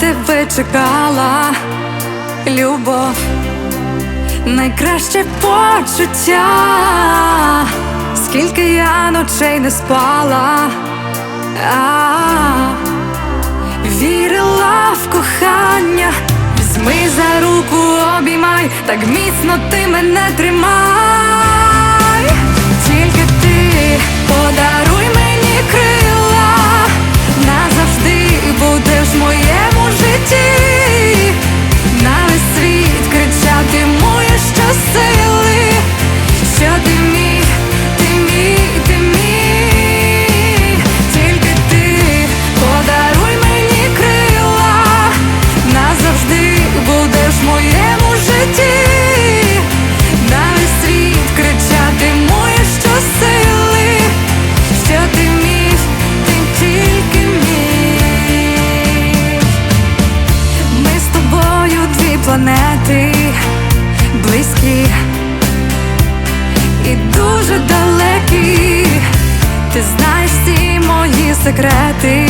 тебе чекала, любов, найкраще почуття, скільки я ночей не спала, а, вірила в кохання, візьми за руку, обіймай, так міцно ти мене тримай, планети близькі і дуже далекі. Ти знаєш всі мої секрети,